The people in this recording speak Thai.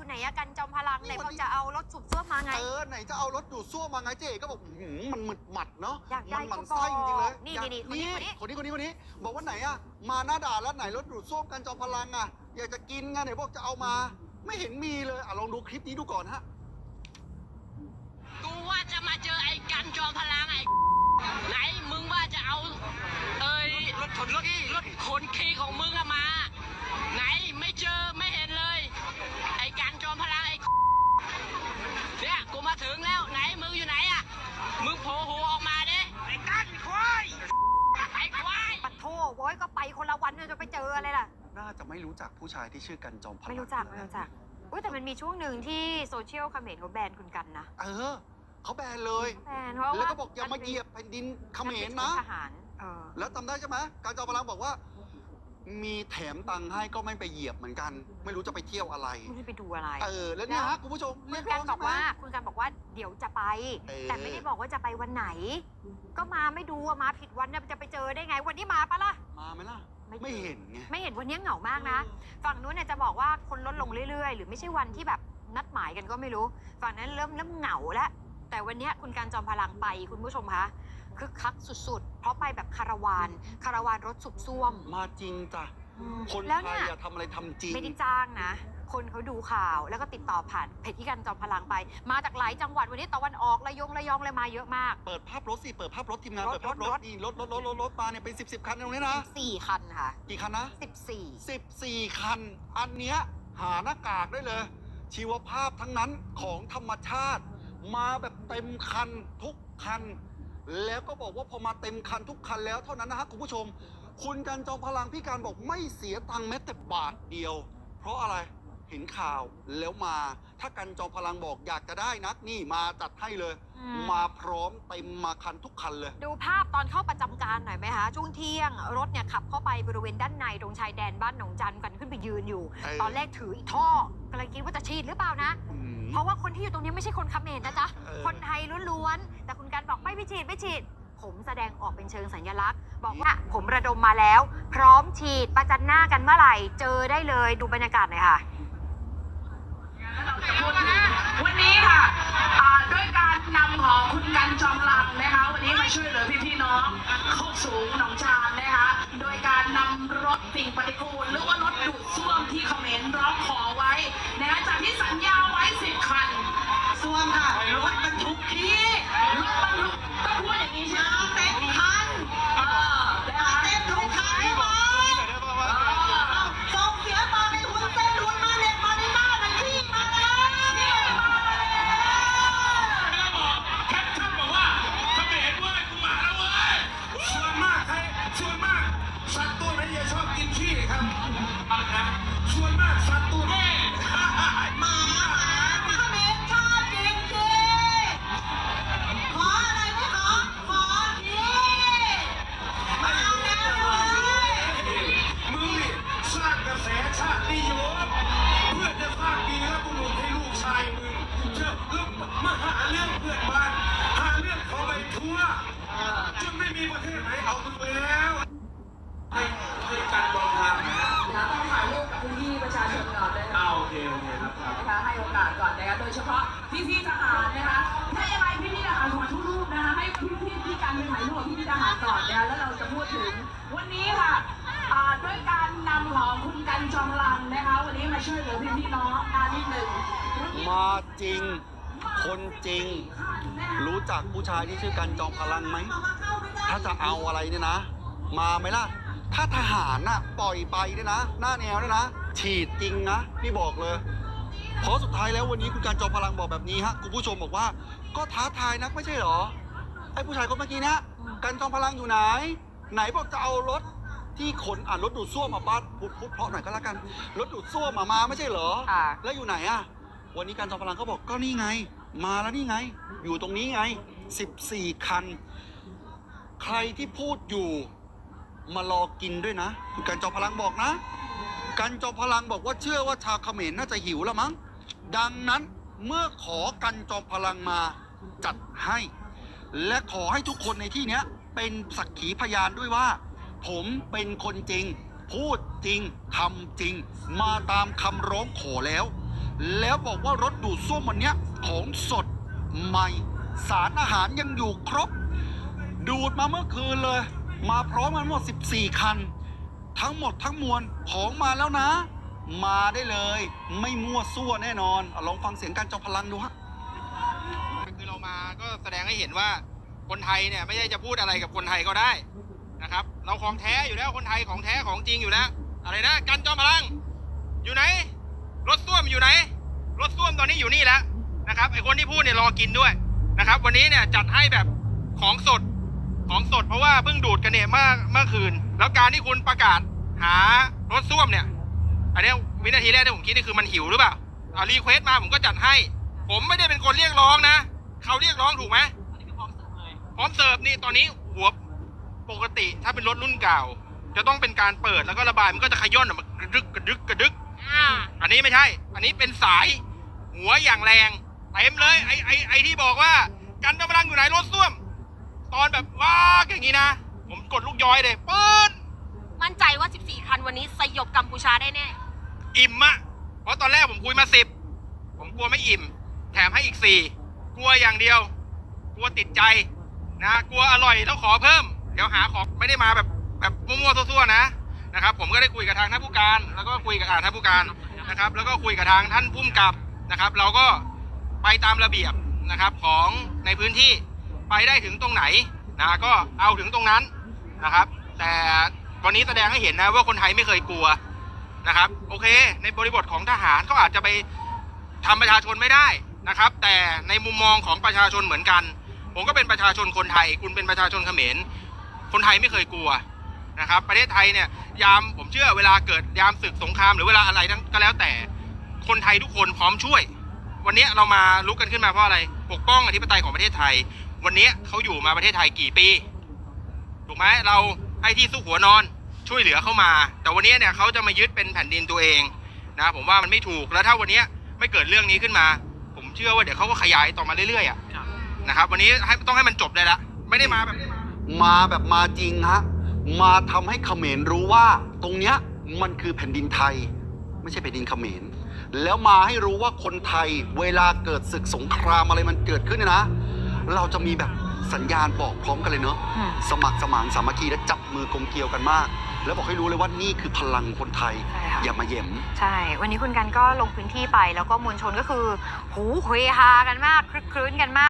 อยู่ไหนอะกันจอมพลังนี่ไหนวันบอกนี้จะเอารถสูบซ่วมมาไง เออไหนจะเอารถดูดซ่วมมาไงเจ๊ก็บอกอื้อหือมันหมึดหมัดเนาะอยากได้มัหมันก็บอกไส้จริงๆเลยนี่อยากนี่นี่คนนี้คนนี้คนนี้คนนี้ บอกว่าไหนอะมาหน้าด่านแล้วไหนรถดูดซ่วมกันจอมพลังอะอยากจะกินไงไหนบอกจะเอามา ไม่เห็นมีเลยอะลองดูคลิปนี้ดูก่อนฮะกูว่าจะมาเจอไอ้กันจอมพลังไอ้ไหนมึงว่าจะเอา เอ้ยรถขนรถรถขนขี้ของมึงอะมา ไหนไม่เจอ จะไม่รู้จักผู้ชายที่ชื่อกันจอมพลังไม่รู้จักไม่รู้จักอุ้ยแต่มันมีช่วงหนึ่งที่โซเชียลคอมเมนต์เขาแบนคุณกันนะเออเขาแบนเลย แบนเพราะแล้วว่าก็บอกอย่ามาเหยียบแผ่นดินเขมรนะทหารเออแล้วจำได้ใช่ไหมการจอมพลังบอกว่า มีแถมตังค์ให้ก็ไม่ไปเหยียบเหมือนกัน ไม่รู้จะไปเที่ยวอะไรไม่ได้ไปดูอะไร เออแล้วเนี่ยฮะคุณผู้ชมคุเรียณกกัร้นองบใช่อกไหม ว่าคุณกันบอกว่าเดี๋ยวจะไป เออ แต่ไม่ได้บอกว่าจะไปวันไหน ก็มาไม่ดูอะมาผิดวันน่ะจะไปเจอได้ไง วันนี้มาปะล่ะมาไหมล่ะ ไม่ไม่เห็นไงไม่เห็นวันนี้เหงามากนะ ฝั่งนู้นเนี่ยจะบอกว่าคนลดลงเรื่อยๆ หรือไม่ใช่วันที่แบบนัดหมายกันก็ไม่รู้ ฝั่งนั้นเริ่มเริ่มเหงาแล้ว แต่วันเนี้ยคุณการจอมพลังไปคุณผู้ชมคะคึกคักสุดๆ เพราะไปแบบคาราวาน คาราวานรถสุบซ่วม มาจริงจ้ะ คนแล้วไทเนี่ยย อะทำอะไรทำจริง ไม่ได้จ้างนะ คนเขาดูข่าวแล้วก็ติดต่อผ่านเพจที่กันจอมพลังไป มาจากหลายจังหวัดวันนี้ตะวันออกระยองระยองเลยมาเยอะมาก เปิดภาพรถสิ เปิดภาพรถทีมงาน รถเปิดภาพรรถ ถนี่รถรถรถรถรถมาเนี่ยเป็นสิบสิบคันตรงนี้นะ 14 คันค่ะ กี่คันนะ14 สิบสี่คัน อันเนี้ยหาหน้ากากได้เลย ชีวภาพทั้งนั้นของธรรมชาติ มาแบบเต็มคันทุกคัน แล้วก็บอกว่าพอมาเต็มคันทุกคันแล้วเท่านั้นนะฮะคุณผู้ชม คุณกันจอมพลังพี่การบอกไม่เสียตังค์แม้แต่บาทเดียว เพราะอะไรเห็นข่าวแล้วมา ถ้ากันจอมพลังบอกอยากจะได้นักนี่มาจัดให้เลย อืม มาพร้อมเต็มมาคันทุกคันเลย ดูภาพตอนเข้าประจำการหน่อยไหมคะช่วงเที่ยง รถเนี่ยขับเข้าไปบริเวณด้านในตรงชายแดนบ้านหนองจันกันขึ้นไปยืนอยู่ เออ ตอนแรกถืออีกท่อกำลังคิดว่าจะฉีดหรือเปล่านะ อืม เพราะว่าคนที่อยู่ตรงนี้ไม่ใช่คนเขมรนะจ๊ะ เออ คนไทยล้วนๆ แต่คุณการบอกไม่ไปฉีดไม่ฉีด ผมแสดงออกเป็นเชิงสัญลักษณ์ บอกว่าผมระดมมาแล้ว พร้อมฉีดประจันหน้ากันเมื่อไหร่ เจอได้เลยดูบรรยากาศหน่อยค่ะ วันนี้ค่ะอ่าด้วยการนำของคุณกันจอมลังนะคะ วันนี้มาช่วยเหลือพี่พี่ๆน้องโคกสูงหนองจานนะคะ โดยการนำรถสิ่งปฏิกูล ชอบกินขี้ครับอะไรนะส่วนมากสัตว์ตัวไหนหมา การนำของคุณกันจอมลังนะคะวันนี้มาช่วยเหลือพี่ๆน้องงานิดหนึ่งมาจริง คนจริง รู้จักผู้ชายที่ชื่อกันจอมพลังไหม ถ้าจะเอาอะไรเนี่ยนะ มาไหมล่ะ ถ้าทหารน่ะปล่อยไปเนี่ยนะ หน้าแนวเนี่ยนะ ฉีดจริงนะพี่บอกเลยเพราะสุดท้ายแล้ววันนี้คุณการจอมพลังบอกแบบนี้ฮะคุณผู้ชมบอกว่า ก็ท้าทายนักไม่ใช่หรอไอ้ผู้ชายคนเมื่อกี้เนะกันจอมพลังอยู่ไหน ไหนบอกจะเอารถ ที่ขนอ่านรถดูดซ่วมมาบ้านพูดพูดเพราะหน่อยก็แล้วกัน รถดูดซ่วมมามาไม่ใช่เหรอ ค่ะ แล้วอยู่ไหนอะวันนี้การจอมพลังเขาบอกก็นี่ไง มาแล้วนี่ไง อยู่ตรงนี้ไง 14 คัน ใครที่พูดอยู่ มารอกินด้วยนะ คุณการจอมพลังบอกนะ การจอมพลังบอกว่าเชื่อว่าชาวเขมรน่าจะหิวแล้วมั้ง ดังนั้นเมื่อขอกันจอมพลังมาจัดให้ และขอให้ทุกคนในที่เนี้ยเป็นสักขีพยานด้วยว่า ผมเป็นคนจริง พูดจริงทำจริง มาตามคำร้องขอแล้ว แล้วบอกว่ารถดูดซ่วมวันนี้ของสดใหม่ สารอาหารยังอยู่ครบ ดูดมาเมื่อคืนเลย มาพร้อมกันหมด 14 คัน ทั้งหมดทั้งมวลของมาแล้วนะ มาได้เลย ไม่มั่วซั่วแน่นอนลองฟังเสียงการจอมพลังดูฮะคือเรามาก็แสดงให้เห็นว่าคนไทยเนี่ยไม่ใช่จะพูดอะไรกับคนไทยก็ได้ นะครับ เราของแท้อยู่แล้วคนไทยของแท้ของจริงอยู่แล้ว อะไรนะกันจอมพลัง อยู่ไหน รถส้วมอยู่ไหน รถส้วมตอนนี้อยู่นี่แล้วนะครับไอคนที่พูดเนี่ยรอกินด้วยนะครับ วันนี้เนี่ยจัดให้แบบของสดของสดเพราะว่าเพิ่งดูดกันเนี่ยเมื่อเมื่อคืน แล้วการที่คุณประกาศหารถส้วมเนี่ย อันเนี้ยวินาทีแรกที่ผมคิดนี่คือมันหิวหรือเปล่าเอารีเควสมาผมก็จัดให้ ผมไม่ได้เป็นคนเรียกร้องนะ เขาเรียกร้องถูกไหมพร้อมเสิร์ฟนี่ตอนนี้หัว ปกติถ้าเป็นรถรุ่นเก่า จะต้องเป็นการเปิดแล้วก็ระบายมันก็จะขย่อนออกมากระดึกกระดึกกระดึก อ่าอันนี้ไม่ใช่ อันนี้เป็นสายหัวอย่างแรงเต็มเลยไอไอไอที่บอกว่า กันกำลังอยู่ไหนรถส้วม ตอนแบบว้าอย่างนี้นะ ผมกดลูกย้อยเลยปื๊ดมั่นใจว่า 14 คันวันนี้สยบกัมพูชาได้แน่ อิ่มอะเพราะตอนแรกผมคุยมาสิบผมกลัวไม่อิ่ม แถมให้อีกสี่กลัวอย่างเดียว กลัวติดใจนะ กลัวอร่อยแล้วขอเพิ่มเดี๋ยวหาของไม่ได้มาแบบแบบมั่วๆซั่วๆนะนะครับ ผมก็ได้คุยกับทางท่านผู้การ แล้วก็คุยกับอ่าท่านผู้การนะครับ แล้วก็คุยกับทางท่านผู้กำกับนะครับ เราก็ไปตามระเบียบนะครับของในพื้นที่ไปได้ถึงตรงไหนนะก็เอาถึงตรงนั้นนะครับ แต่วันนี้แสดงให้เห็นนะว่าคนไทยไม่เคยกลัวนะครับ โอเค ในบริบทของทหารเขาอาจจะไปทำประชาชนไม่ได้นะครับ แต่ในมุมมองของประชาชนเหมือนกัน ผมก็เป็นประชาชนคนไทย คุณเป็นประชาชนเขมร คนไทยไม่เคยกลัวนะครับ ประเทศไทยเนี่ยยามผมเชื่อเวลาเกิดยามศึกสงครามหรือเวลาอะไรทั้งก็แล้วแต่ คนไทยทุกคนพร้อมช่วย วันนี้เรามาลุกกันขึ้นมาเพราะอะไร ปกป้องอธิปไตยของประเทศไทย วันนี้เขาอยู่มาประเทศไทยกี่ปีถูกไหมเราให้ที่สู้หัวนอนช่วยเหลือเข้ามา แต่วันนี้เนี่ยเขาจะมายึดเป็นแผ่นดินตัวเองนะผมว่ามันไม่ถูกแล้วถ้าวันนี้ไม่เกิดเรื่องนี้ขึ้นมา ผมเชื่อว่าเดี๋ยวเขาก็ขยายต่อมาเรื่อยๆอะนะครับ วันนี้ให้ต้องให้มันจบเลยละไม่ได้มาแบบ มาแบบมาจริงฮะ มาทำให้เขมรรู้ว่า ตรงเนี้ยมันคือแผ่นดินไทย ไม่ใช่แผ่นดินเขมร แล้วมาให้รู้ว่าคนไทยเวลาเกิดศึกสงครามอะไรมันเกิดขึ้นเนี่ยนะ เราจะมีแบบสัญญาณบอกพร้อมกันเลยเนอะอืมสมัครสมานสามัคคีและจับมือกลมเกลียวกันมาก แล้วบอกให้รู้เลยว่านี่คือพลังคนไทยใช่ค่ะอย่ามาเหย็มใช่ วันนี้คุณกันก็ลงพื้นที่ไปแล้วก็มวลชนก็คือ หูเฮฮากันมากคลึกครื้นกันมาก